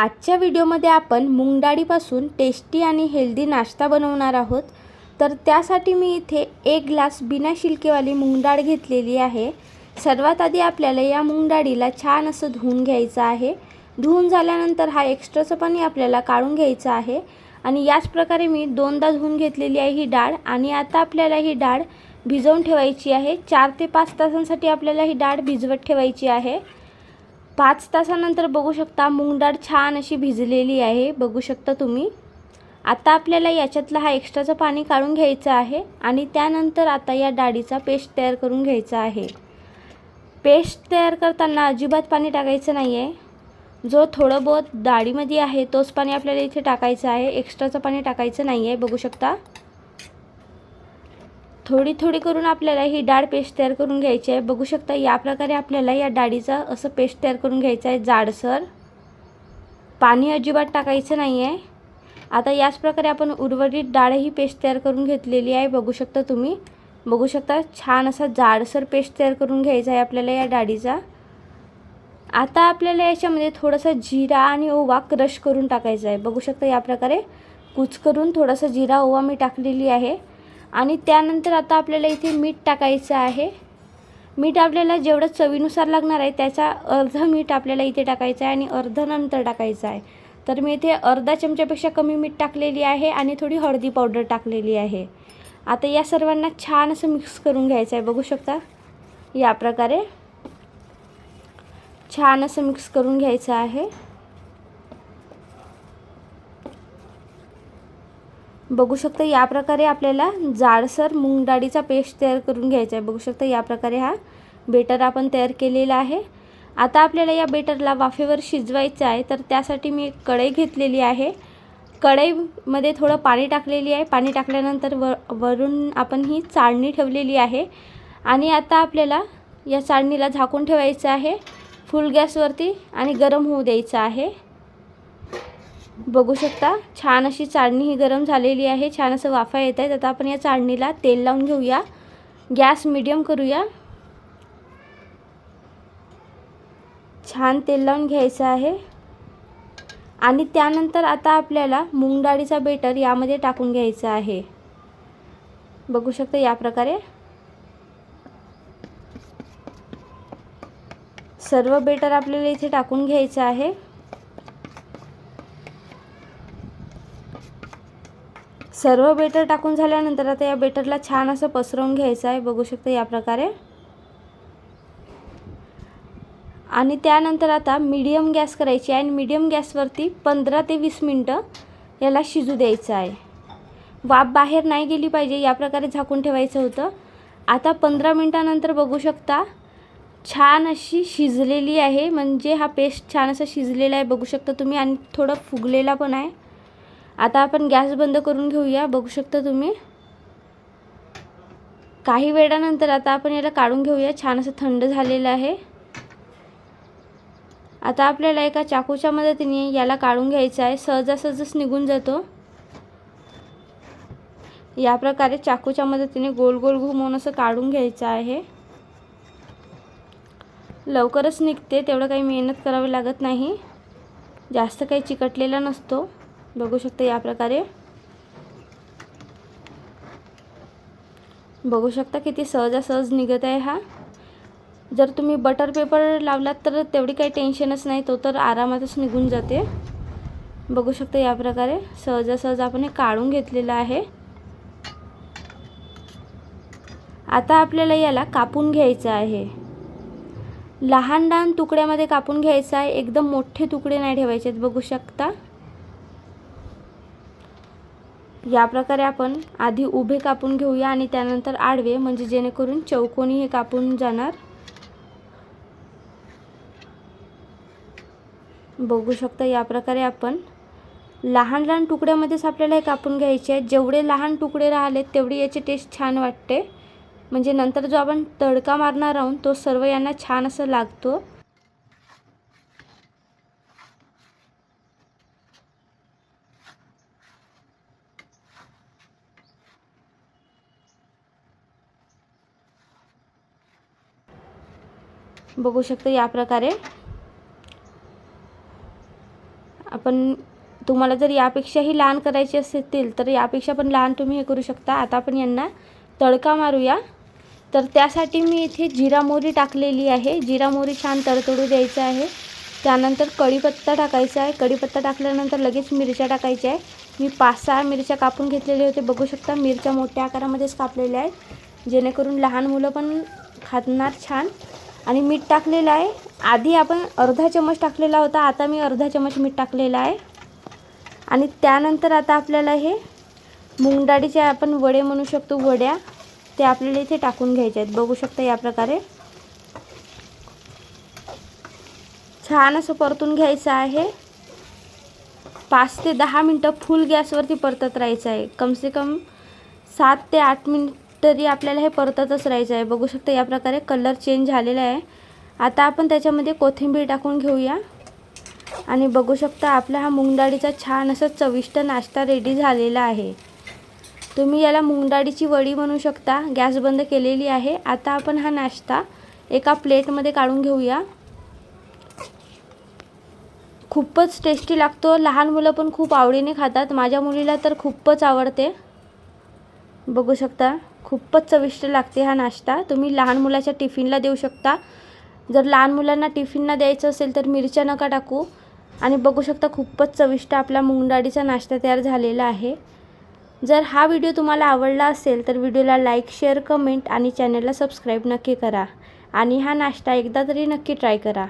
आजच्या व्हिडिओमध्ये आपण मुंगडाळीपासून टेस्टी आणि हेल्दी नाश्ता बनवणार आहोत. तर त्यासाठी मी इथे एक ग्लास बिना शिलकेवाली मुंगडाळ घेतलेली आहे. सर्वात आधी आपल्याला या मुंगडाळीला छान असं धुवून घ्यायचं आहे. धुवून झाल्यानंतर हा एक्स्ट्राचं पाणी आपल्याला काढून घ्यायचं आहे. आणि याच प्रकारे मी दोनदा धुवून घेतलेली आहे ही डाळ. आणि आता आपल्याला ही डाळ भिजवून ठेवायची आहे. चार ते पाच तासांसाठी आपल्याला ही डाळ भिजवत ठेवायची आहे. पाच तासानंतर बघू शकता मूग डाळ छान अशी भिजलेली आहे. बघू शकता तुम्ही. आता आपल्याला याच्यातलं हा एक्स्ट्राचं पाणी काढून घ्यायचं आहे आणि त्यानंतर आता या डाळीचा पेस्ट तयार करून घ्यायचा आहे. पेस्ट तयार करताना अजिबात पाणी टाकायचं नाही आहे जो थोडं बहुत डाळीमध्ये आहे तोच पाणी आपल्याला इथे टाकायचं आहे. एक्स्ट्राचं पाणी टाकायचं नाही आहे बघू शकता. थोडी थोडी करून आपल्याला ही डाळ पेस्ट तयार करून घ्यायची आहे. बघू शकता या प्रकारे आपल्याला या डाळीचं असं पेस्ट तयार करून घ्यायचं आहे. जाडसर. पाणी अजिबात टाकायचं नाही आहे आता याच प्रकारे आपण उर्वरित डाळ ही पेस्ट तयार करून घेतलेली आहे. बघू शकता तुम्ही. बघू शकता छान असा जाडसर पेस्ट तयार करून घ्यायचा आहे आपल्याला या डाळीचा. आता आपल्याला याच्यामध्ये थोडासा जिरा आणि ओवा क्रश करून टाकायचा आहे. बघू शकता या प्रकारे कुच करून थोडासा जिरा ओवा मी टाकलेली आहे. आणि त्यानंतर आता आपल्याला इथे मीठ टाकायचं आहे. मीठ आपल्याला जेवढं चवीनुसार लागणार आहे त्याचा अर्ध मीठ आपल्याला इथे टाकायचं आहे आणि अर्ध नंतर टाकायचं आहे. तर मी इथे अर्धा चमच्यापेक्षा कमी मीठ टाकलेली आहे आणि थोडी हळदी पावडर टाकलेली आहे. आता या सर्वांना छान असं मिक्स करून घ्यायचं आहे. बघू शकता? या प्रकारे छान असं मिक्स करून घ्यायचं आहे. बघू शकता या प्रकारे आपल्याला जाडसर मूग डाळीचा पेस्ट तयार करून घ्यायचा आहे. बघू शकता या प्रकारे हा बेटर आपण तयार केलेला आहे. आता आपल्याला या बेटरला वाफेवर शिजवायचं आहे. तर त्यासाठी मी एक कढई घेतलेली आहे. कढईमध्ये थोडं पाणी टाकलेली आहे. पाणी टाकल्यानंतर व वरून आपण ही चाळणी ठेवलेली आहे. आणि आता आपल्याला या चाळणीला झाकून ठेवायचं आहे. फुल गॅसवरती आणि गरम होऊ द्यायचं आहे. बघू शकता. छान अशी चाळणी ही गरम झालेली आहे. छान असं वाफा येत आहेत. आता आपण या चाळणीला तेल लावून घेऊया. गॅस मिडियम करूया. छान तेल लावून घ्यायचं आहे. आणि त्यानंतर आता आपल्याला मूग डाळीचा बेटर यामध्ये टाकून घ्यायचं आहे. बघू शकता या प्रकारे. सर्व बेटर आपल्याला इथे टाकून घ्यायचं आहे. सर्व बेटर टाकून झाल्यानंतर आता या बेटरला छान असं पसरवून घ्यायचं आहे. बघू शकता या प्रकारे. आणि त्यानंतर आता मीडियम गॅस करायची आहे आणि मीडियम गॅसवरती पंधरा ते वीस मिनटं याला शिजू द्यायचं आहे. वाफ बाहेर नाही गेली पाहिजे या प्रकारे झाकून ठेवायचं होतं. आता पंधरा मिनटानंतर बघू शकता छान अशी शिजलेली आहे. म्हणजे हा पेस्ट छान असा शिजलेला आहे. बघू शकता तुम्ही आणि थोडं फुगलेला पण आहे. आता आपण गॅस बंद करून घेऊया. बघू शकता तुम्ही. काही वेळानंतर आता आपण याला काढून घेऊया. छान असं थंड झालेलं आहे. आता आपल्याला एका चाकूच्या मदतीने याला काढून घ्यायचं आहे. सहजासहजच निघून जातो. या प्रकारे चाकूच्या मदतीने गोल गोल घुमवून असं काढून घ्यायचं आहे. लवकरच निघते. तेवढं काही मेहनत करावी लागत नाही. जास्त काही चिकटलेला नसतो. बघू शकता या प्रकारे. बघू शकता किती सहजासहज निघत आहे हा. जर तुम्ही बटर पेपर लावलात तर तेवढी काही टेन्शनच नाही तो तर आरामातच निघून जाते. बघू शकता या प्रकारे सहजासहज आपण हे काढून घेतलेलं आहे. आता आपल्याला याला कापून घ्यायचं आहे. लहान लहान तुकड्यामध्ये कापून घ्यायचं आहे एकदम मोठे तुकडे नाही ठेवायचे आहेत बघू शकता. या प्रकारे आपण आधी उभे कापून घेऊया आणि त्यानंतर आडवे म्हणजे जेणेकरून चौकोनी हे कापून जाणार. बघू शकता या प्रकारे आपण. लहान लहान तुकड्यामध्येच आपल्याला हे कापून घ्यायचे आहेत जेवढे लहान तुकडे राहिलेत तेवढी याची टेस्ट छान वाटते. म्हणजे नंतर जो आपण तडका मारणार आहोत तो सर्व यांना छान असं लागतो. बघू शकता या प्रकारे. आपण तुम्हाला जर यापेक्षाही लहान करायचे असतील तर यापेक्षा पण लहान तुम्ही हे करू शकता. आता आपण यांना तडका मारूया. तर त्यासाठी मी इथे जिरा मोहरी टाकलेली आहे. जिरा मोहरी छान तडतडू द्यायचं आहे. त्यानंतर कढीपत्ता टाकायचा आहे. कढीपत्ता टाकल्यानंतर लगेच मिरच्या टाकायच्या आहे मी पाच सहा मिरच्या कापून घेतलेले होते बघू शकता मिरच्या मोठ्या आकारामध्येच कापलेल्या आहेत. जेणेकरून लहान मुलं पण खाणार छान. आणि मीठ टाकलेलं आहे. आधी आपण अर्धा चम्मच टाकलेला होता आता मी अर्धा चम्मच मीठ टाकलेलं आहे. आणि त्यानंतर आता आपल्याला हे मुंगडाळीचे आपण वडे म्हणू शकतो वड्या. ते आपल्याला इथे टाकून घ्यायचे आहेत. बघू शकता या प्रकारे. छान असं परतून घ्यायचं आहे. पाच ते दहा मिनटं फुल गॅसवरती परतत राहायचं आहे. कमसे कम सात ते आठ मिनिट तरी आपल्याला हे परततच राहायचं आहे. बघू शकता या प्रकारे कलर चेंज झालेला आहे. आता आपण त्याच्यामध्ये कोथिंबीर टाकून घेऊया. आणि बघू शकता आपला हा मुंगडाळीचा छान असं चविष्ट नाश्ता रेडी झालेला आहे. तुम्ही याला मुंगडाळीची वडी म्हणू शकता. गॅस बंद केलेली आहे. आता आपण हा नाश्ता एका प्लेटमध्ये काढून घेऊया. खूपच टेस्टी लागतो. लहान मुलं पण खूप आवडीने खातात. माझ्या मुलीला तर खूपच आवडते. बघू शकता. खूपच चविष्ट लागते हा नाश्ता. तुम्ही लहान मुलाच्या टिफिनला देऊ शकता. जर लहान मुलांना टिफिनला द्यायचं असेल तर मिरच्या नका टाकू. आणि बघू शकता खूपच चविष्ट आपला मुंगडाळीचा नाश्ता तयार झालेला आहे. जर हा व्हिडिओ तुम्हाला आवडला असेल तर व्हिडिओला लाईक शेअर कमेंट आणि चॅनलला सबस्क्राईब नक्की करा. आणि हा नाश्ता एकदा तरी नक्की ट्राय करा.